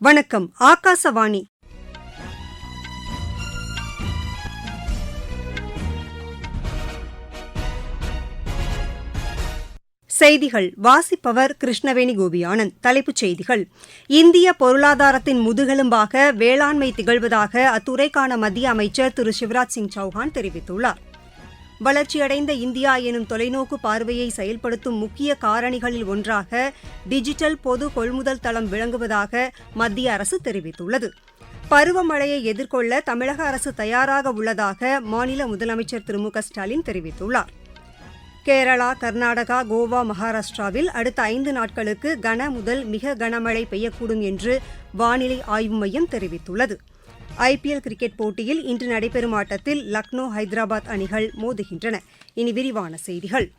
வணக்கம் ஆகாசவாணி. செய்திகள் வாசிப்பவர் கிருஷ்ணவேணி கோபியானந்த். தலைப்புச் செய்திகள். இந்திய பொருளாதாரத்தின் முதுகெலும்பாக வேளாண்மை திகழ்வதாக அத்துறைக்கான மத்திய அமைச்சர் திரு சிவராஜ் சிங் சௌஹான் தெரிவித்துள்ளார். வளர்ச்சியடைந்த இந்தியா எனும் தொலைநோக்கு பார்வையை செயல்படுத்தும் முக்கிய காரணிகளில் ஒன்றாக டிஜிட்டல் பொது கொள்முதல் தளம் விளங்குவதாக மத்திய அரசு தெரிவித்துள்ளது. பருவமழையை எதிர்கொள்ள தமிழக அரசு தயாராக உள்ளதாக மாநில முதலமைச்சர் திரு மு க ஸ்டாலின் தெரிவித்துள்ளார். கேரளா கர்நாடகா கோவா மகாராஷ்டிராவில் அடுத்த ஐந்து நாட்களுக்கு கன முதல் மிக கனமழை பெய்யக்கூடும் என்று வானிலை ஆய்வு மையம் தெரிவித்துள்ளது. ஐபிஎல் கிரிக்கெட் போட்டியில் இன்று நடைபெறும் ஆட்டத்தில் லக்னோ ஹைதராபாத் அணிகள் மோதுகின்றன. இனி விரிவான செய்திகள்.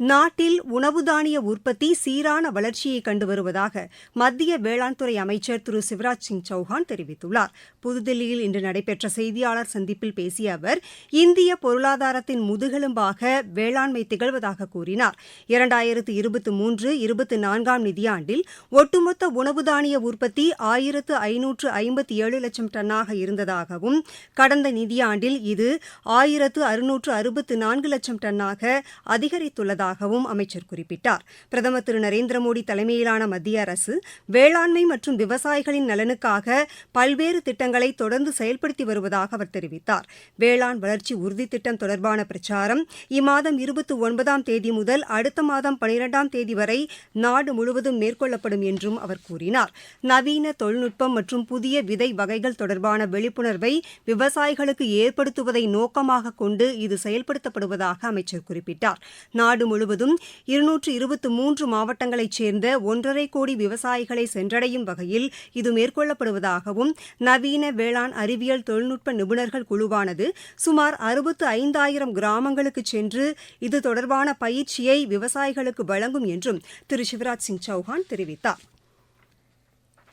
நாட்டில் உணவு தானிய உற்பத்தி சீரான வளர்ச்சியை கண்டு வருவதாக மத்திய வேளாண்துறை அமைச்சர் திரு சிவராஜ் சிங் சௌஹான் தெரிவித்துள்ளார். புதுதில்லியில் இன்று நடைபெற்ற செய்தியாளர் சந்திப்பில் பேசிய அவர் இந்திய பொருளாதாரத்தின் முதுகெலும்பாக வேளாண்மை திகழ்வதாக கூறினார். இரண்டாயிரத்து இருபத்தி மூன்று இருபத்தி நான்காம் நிதியாண்டில் ஒட்டுமொத்த உணவு தானிய உற்பத்தி ஆயிரத்து ஐநூற்று ஐம்பத்தி ஏழு லட்சம் டன்னாக இருந்ததாகவும் கடந்த நிதியாண்டில் இது ஆயிரத்து அறுநூற்று அறுபத்து நான்கு லட்சம் டன்னாக அதிகரித்துள்ளதாக உள்ளதாகவும் அமைச்சர் குறிப்பிட்டார். பிரதமர் திரு நரேந்திர மோடி தலைமையிலான மத்திய அரசு வேளாண்மை மற்றும் விவசாயிகளின் நலனுக்காக பல்வேறு திட்டங்களை தொடர்ந்து செயல்படுத்தி வருவதாக அவர் தெரிவித்தார். வேளாண் வளர்ச்சி உறுதி திட்டம் தொடர்பான பிரச்சாரம் இம்மாதம் இருபத்தி ஒன்பதாம் தேதி முதல் அடுத்த மாதம் பனிரெண்டாம் தேதி வரை நாடு முழுவதும் மேற்கொள்ளப்படும் என்றும் அவர் கூறினார். நவீன தொழில்நுட்பம் மற்றும் புதிய விதை வகைகள் தொடர்பான விழிப்புணர்வை விவசாயிகளுக்கு ஏற்படுத்துவதை நோக்கமாக கொண்டு இது செயல்படுத்தப்படுவதாக அமைச்சர் குறிப்பிட்டார். நாடு முழுவதும் இருநூற்று இருபத்தி மூன்று மாவட்டங்களைச் சேர்ந்த ஒன்றரை கோடி விவசாயிகளை சென்றடையும் வகையில் இது மேற்கொள்ளப்படுவதாகவும் நவீன வேளாண் அறிவியல் தொழில்நுட்ப நிபுணர்கள் குழுவானது சுமார் அறுபத்து ஐந்தாயிரம் கிராமங்களுக்கு சென்று இது தொடர்பான பயிற்சியை விவசாயிகளுக்கு வழங்கும் என்றும் திரு. சிவராஜ் சிங் சௌஹான் தெரிவித்தார்.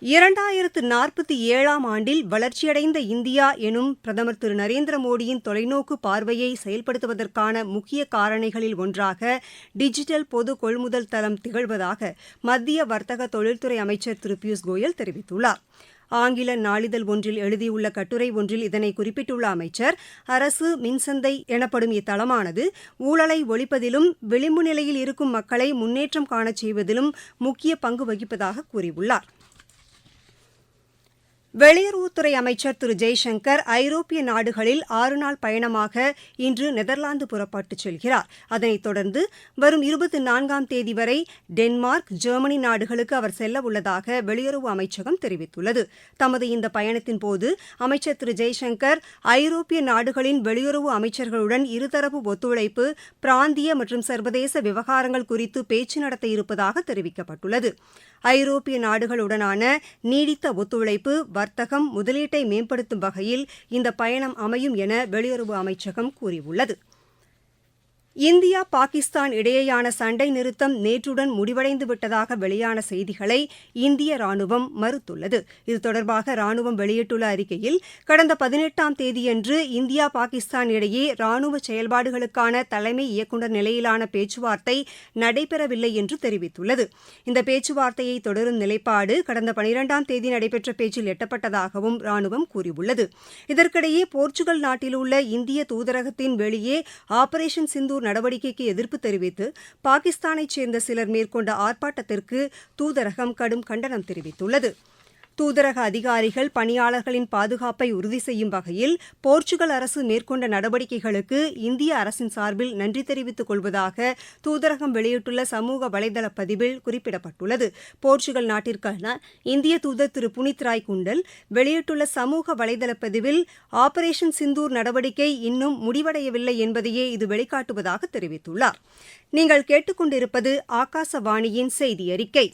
இரண்டாயிரத்து நாற்பத்தி ஏழாம் ஆண்டில் வளர்ச்சியடைந்த இந்தியா எனும் பிரதமர் திரு நரேந்திர மோடியின் தொலைநோக்கு பார்வையை செயல்படுத்துவதற்கான முக்கிய காரணிகளில் ஒன்றாக டிஜிட்டல் பொது கொள்முதல் தளம் திகழ்வதாக மத்திய வர்த்தக தொழில்துறை அமைச்சர் திரு பியூஷ் கோயல் தெரிவித்துள்ளார். ஆங்கில நாளிதழ் ஒன்றில் எழுதியுள்ள கட்டுரை ஒன்றில் இதனை குறிப்பிட்டுள்ள அமைச்சர் அரசு மின்சந்தை எனப்படும் இத்தளமானது ஊழலை ஒழிப்பதிலும் விளிம்பு நிலையில் இருக்கும் மக்களை முன்னேற்றம் காணச் செய்வதிலும் முக்கிய பங்கு வகிப்பதாக கூறியுள்ளார். வெளியுறவுத்துறை அமைச்சர் திரு. ஜெய்சங்கர் ஐரோப்பிய நாடுகளில் ஆறு நாள் பயணமாக இன்று நெதர்லாந்து புறப்பட்டுச் செல்கிறார். அதனைத் தொடர்ந்து வரும் இருபத்தி நான்காம் தேதி வரை டென்மார்க் ஜெர்மனி நாடுகளுக்கு அவர் செல்ல உள்ளதாக வெளியுறவு அமைச்சகம் தெரிவித்துள்ளது. தமது இந்த பயணத்தின் போது அமைச்சர் திரு. ஜெய்சங்கர் ஐரோப்பிய நாடுகளின் வெளியுறவு அமைச்சர்களுடன் இருதரப்பு ஒத்துழைப்பு பிராந்திய மற்றும் சர்வதேச விவகாரங்கள் குறித்து பேச்சு நடத்த இருப்பதாக தெரிவிக்கப்பட்டுள்ளது. ஐரோப்பிய நாடுகளுடனான நீடித்த ஒத்துழைப்பு வர்த்தகம் முதலீட்டை மேம்படுத்தும் வகையில் இந்த பயணம் அமையும் என வெளியுறவு அமைச்சகம் கூறியுள்ளது. இந்தியா பாகிஸ்தான் இடையேயான சண்டை நிறுத்தம் நேற்றுடன் முடிவடைந்து விட்டதாக வெளியான செய்திகளை இந்திய ராணுவம் மறுத்துள்ளது. இது தொடர்பாக ராணுவம் வெளியிட்டுள்ள அறிக்கையில் கடந்த பதினெட்டாம் தேதியன்று இந்தியா பாகிஸ்தான் இடையே ராணுவ செயல்பாடுகளுக்கான தலைமை இயக்குநர் நிலையிலான பேச்சுவார்த்தை நடைபெறவில்லை என்று தெரிவித்துள்ளது. இந்த பேச்சுவார்த்தையை தொடரும் நிலைப்பாடு கடந்த பனிரெண்டாம் தேதி நடைபெற்ற பேச்சில் எட்டப்பட்டதாகவும் ராணுவம் கூறியுள்ளது. இதற்கிடையே போர்ச்சுகல் நாட்டில் உள்ள இந்திய தூதரகத்தின் வெளியே ஆபரேஷன் சிந்தூர் நடவடிக்கைக்கு எதிர்ப்பு தெரிவித்து பாகிஸ்தானைச் சேர்ந்த சிலர் மேற்கொண்ட ஆர்ப்பாட்டத்திற்கு தூதரகம் கடும் கண்டனம் தெரிவித்துள்ளது. தூதரக அதிகாரிகள் பணியாளர்களின் பாதுகாப்பை உறுதி செய்யும் வகையில் போர்ச்சுகல் அரசு மேற்கொண்ட நடவடிக்கைகளுக்கு இந்திய அரசின் சார்பில் நன்றி தெரிவித்துக் கொள்வதாக தூதரகம் வெளியிட்டுள்ள சமூக வலைதள பதிவில் குறிப்பிடப்பட்டுள்ளது. போர்ச்சுகல் நாட்டிற்கான இந்திய தூதர் திரு புனித் ராய் குண்டல் வெளியிட்டுள்ள சமூக வலைதள பதிவில் ஆபரேஷன் சிந்தூர் நடவடிக்கை இன்னும் முடிவடையவில்லை என்பதையே இது வெளிக்காட்டுவதாக தெரிவித்துள்ளார். நீங்கள் கேட்டுக்கொண்டிருப்பது ஆகாசவாணியின் செய்தி அறிக்கை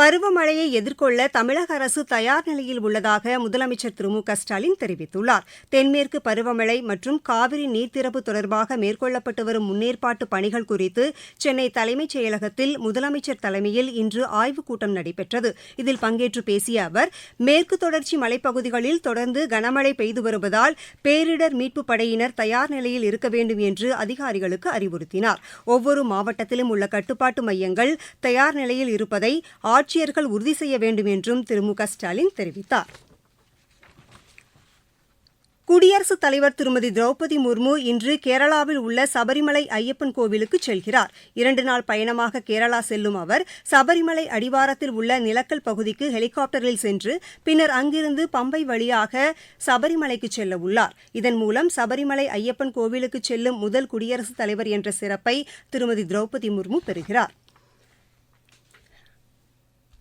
பருவமழையை எதிர்கொள்ள தமிழக அரசு தயார் நிலையில் உள்ளதாக முதலமைச்சர் திரு மு க ஸ்டாலின் தெரிவித்துள்ளார். தென்மேற்கு பருவமழை மற்றும் காவிரி நீர்த்திறப்பு தொடர்பாக மேற்கொள்ளப்பட்டு வரும் முன்னேற்பாட்டு பணிகள் குறித்து சென்னை தலைமைச் செயலகத்தில் முதலமைச்சர் தலைமையில் இன்று ஆய்வுக் கூட்டம் நடைபெற்றது. இதில் பங்கேற்று பேசிய அவர் மேற்கு தொடர்ச்சி மலைப்பகுதிகளில் தொடர்ந்து கனமழை பெய்து வருவதால் பேரிடர் மீட்புப் படையினர் தயார் நிலையில் இருக்க வேண்டும் என்று அதிகாரிகளுக்கு அறிவுறுத்தினார். ஒவ்வொரு மாவட்டத்திலும் உள்ள கட்டுப்பாட்டு மையங்கள் தயார் நிலையில் இருப்பதை ஆட்சியர்கள் உறுதி செய்ய வேண்டும் என்றும் திரு மு க ஸ்டாலின் தெரிவித்தார். குடியரசுத் தலைவர் திருமதி திரௌபதி முர்மு இன்று கேரளாவில் உள்ள சபரிமலை ஐயப்பன் கோவிலுக்கு செல்கிறார். இரண்டு நாள் பயணமாக கேரளா செல்லும் அவர் சபரிமலை அடிவாரத்தில் உள்ள நிலக்கல் பகுதிக்கு ஹெலிகாப்டரில் சென்று பின்னர் அங்கிருந்து பம்பை வழியாக சபரிமலைக்கு செல்ல உள்ளார். இதன் மூலம் சபரிமலை ஐயப்பன் கோவிலுக்கு செல்லும் முதல் குடியரசுத் தலைவர் என்ற சிறப்பை திருமதி திரௌபதி முர்மு பெறுகிறார்.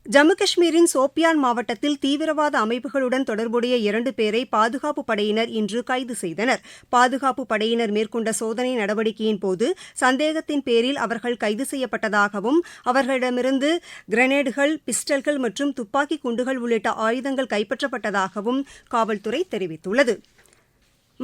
ஜம்மு காஷ்மீரின் சோப்பியான் மாவட்டத்தில் தீவிரவாத அமைப்புகளுடன் தொடர்புடைய இரண்டு பேரை பாதுகாப்பு படையினர் இன்று கைது செய்தனர். பாதுகாப்பு படையினர் மேற்கொண்ட சோதனை நடவடிக்கையின் போது சந்தேகத்தின் பேரில் அவர்கள் கைது செய்யப்பட்டதாகவும் அவர்களிடமிருந்து கிரனேடுகள் பிஸ்டல்கள் மற்றும் துப்பாக்கி குண்டுகள் உள்ளிட்ட ஆயுதங்கள் கைப்பற்றப்பட்டதாகவும் காவல்துறை தெரிவித்துள்ளது.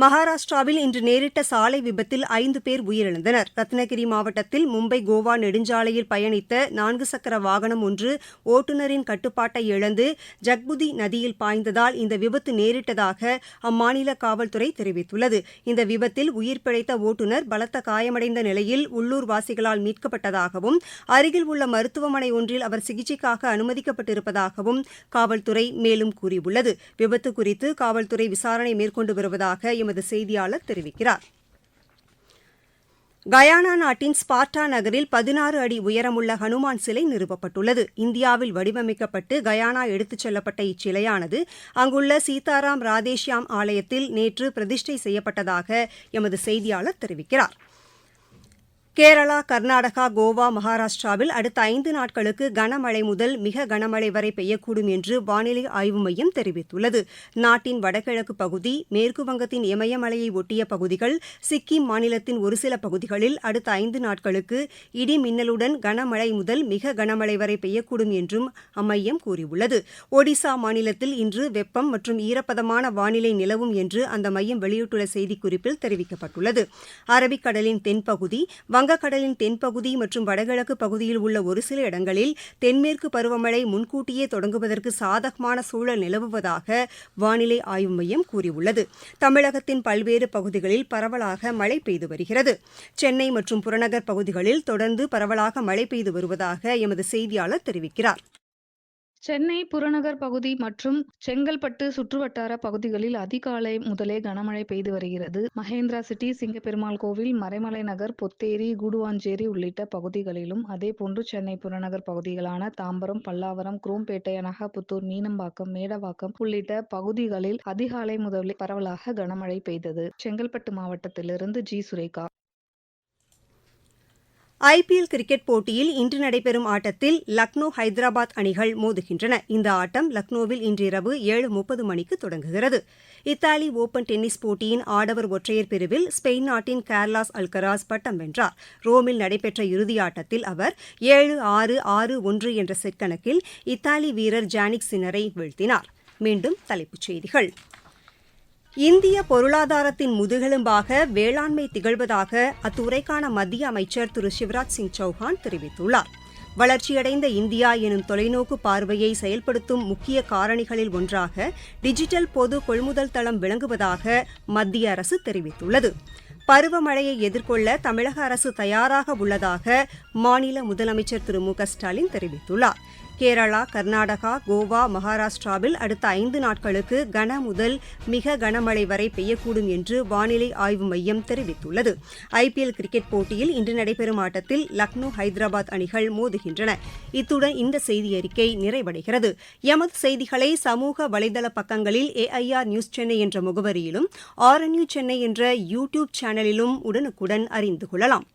மகாராஷ்டிராவில் இன்று நேரிட்ட சாலை விபத்தில் ஐந்து பேர் உயிரிழந்தனர். ரத்னகிரி மாவட்டத்தில் மும்பை கோவா நெடுஞ்சாலையில் பயணித்த நான்கு சக்கர வாகனம் ஒன்று ஓட்டுநரின் கட்டுப்பாட்டை இழந்து ஜக்புதி நதியில் பாய்ந்ததால் இந்த விபத்து நேரிட்டதாக அம்மாநில காவல்துறை தெரிவித்துள்ளது. இந்த விபத்தில் உயிர் பிழைத்த ஓட்டுநர் பலத்த காயமடைந்த நிலையில் உள்ளூர் வாசிகளால் மீட்கப்பட்டதாகவும் அருகில் உள்ள மருத்துவமனை ஒன்றில் அவர் சிகிச்சைக்காக அனுமதிக்கப்பட்டிருப்பதாகவும் காவல்துறை மேலும் கூறியுள்ளது. விபத்து குறித்து காவல்துறை விசாரணை மேற்கொண்டு வருவதாக எமது செய்தியாளர் தெரிவிக்கிறார். கயானா நாட்டின் ஸ்பார்ட்டா நகரில் பதினாறு அடி உயரமுள்ள ஹனுமான் சிலை நிறுவப்பட்டுள்ளது. இந்தியாவில் வடிவமைக்கப்பட்டு கயானா எடுத்துச் செல்லப்பட்ட இச்சிலையானது அங்குள்ள சீதாராம் ராதேஷ்யாம் ஆலயத்தில் நேற்று பிரதிஷ்டை செய்யப்பட்டதாக எமது செய்தியாளர் தெரிவிக்கிறார். கேரளா கர்நாடகா கோவா மகாராஷ்டிராவில் அடுத்த ஐந்து நாட்களுக்கு கனமழை முதல் மிக கனமழை வரை பெய்யக்கூடும் என்று வானிலை ஆய்வு மையம் தெரிவித்துள்ளது. நாட்டின் வடகிழக்கு பகுதி மேற்குவங்கத்தின் இமயமலையை ஒட்டிய பகுதிகள் சிக்கிம் மாநிலத்தின் ஒரு சில பகுதிகளில் அடுத்த ஐந்து நாட்களுக்கு இடி மின்னலுடன் கனமழை முதல் மிக கனமழை வரை பெய்யக்கூடும் என்றும் அம்மையம் கூறியுள்ளது. ஒடிசா மாநிலத்தில் இன்று வெப்பம் மற்றும் ஈரப்பதமான வானிலை நிலவும் என்று அந்த மையம் வெளியிட்டுள்ள செய்திக்குறிப்பில் தெரிவிக்கப்பட்டுள்ளது. அரபிக்கடலின் தென்பகுதி வங்கக்கடலின் தென்பகுதி மற்றும் வடகிழக்கு பகுதியில் உள்ள ஒரு சில இடங்களில் தென்மேற்கு பருவமழை முன்கூட்டியே தொடங்குவதற்கு சாதகமான சூழல் நிலவுவதாக வானிலை ஆய்வு மையம் கூறியுள்ளது. தமிழகத்தின் பல்வேறு பகுதிகளில் பரவலாக மழை பெய்து வருகிறது. சென்னை மற்றும் புறநகர் பகுதிகளில் தொடர்ந்து பரவலாக மழை பெய்து வருவதாக எமது செய்தியாளர் தெரிவிக்கிறார். சென்னை புறநகர் பகுதி மற்றும் செங்கல்பட்டு சுற்றுவட்டார பகுதிகளில் அதிகாலை முதலே கனமழை பெய்து வருகிறது. மகேந்திரா சிட்டி சிங்கப்பெருமாள் கோவில் மறைமலை நகர் பொத்தேரி கூடுவாஞ்சேரி உள்ளிட்ட பகுதிகளிலும் அதேபோன்று சென்னை புறநகர் பகுதிகளான தாம்பரம் பல்லாவரம் குரோம்பேட்டை அனகாபுத்தூர் மீனம்பாக்கம் மேடவாக்கம் உள்ளிட்ட பகுதிகளில் அதிகாலை முதலே பரவலாக கனமழை பெய்தது. செங்கல்பட்டு மாவட்டத்திலிருந்து ஜி. சுரேகா. ஐபிஎல் கிரிக்கெட் போட்டியில் இன்று நடைபெறும் ஆட்டத்தில் லக்னோ ஹைதராபாத் அணிகள் மோதுகின்றன. இந்த ஆட்டம் லக்னோவில் இன்றிரவு ஏழு முப்பது மணிக்கு தொடங்குகிறது. இத்தாலி ஓபன் டென்னிஸ் போட்டியின் ஆடவர் ஒற்றையர் பிரிவில் ஸ்பெயின் நாட்டின் கேர்லாஸ் அல்கராஸ் பட்டம் வென்றார். ரோமில் நடைபெற்ற இறுதியாட்டத்தில் அவர் ஏழு ஆறு ஆறு ஒன்று என்ற செட் கணக்கில் இத்தாலி வீரர் ஜானிக் சின்னரை வீழ்த்தினார். மீண்டும் தலைப்புச் செய்திகள். இந்திய பொருளாதாரத்தின் முதுகெலும்பாக வேளாண்மை திகழ்வதாக அத்துறைக்கான மத்திய அமைச்சர் திரு சிவராஜ் சிங் சௌஹான் தெரிவித்துள்ளார். வளர்ச்சியடைந்த இந்தியா எனும் தொலைநோக்கு பார்வையை செயல்படுத்தும் முக்கிய காரணிகளில் ஒன்றாக டிஜிட்டல் பொது கொள்முதல் தளம் விளங்குவதாக மத்திய அரசு தெரிவித்துள்ளது. பருவமழையை எதிர்கொள்ள தமிழக அரசு தயாராக உள்ளதாக மாநில முதலமைச்சர் திரு மு க ஸ்டாலின் தெரிவித்துள்ளார். கேரளா கர்நாடகா கோவா மகாராஷ்டிராவில் அடுத்த ஐந்து நாட்களுக்கு கன முதல் மிக கனமழை வரை பெய்யக்கூடும் என்று வானிலை ஆய்வு மையம் தெரிவித்துள்ளது. ஐபிஎல் கிரிக்கெட் போட்டியில் இன்று நடைபெறும் ஆட்டத்தில் லக்னோ ஹைதராபாத் அணிகள் மோதுகின்றன. இத்துடன் இந்த செய்தியறிக்கை நிறைவடைகிறது. எமது செய்திகளை சமூக வலைதள பக்கங்களில் ஏஐஆர் நியூஸ் சென்னை என்ற முகவரியிலும் ஆர்என்யூ சென்னை என்ற யூ டியூப் சேனலிலும் உடனுக்குடன் அறிந்து கொள்ளலாம்.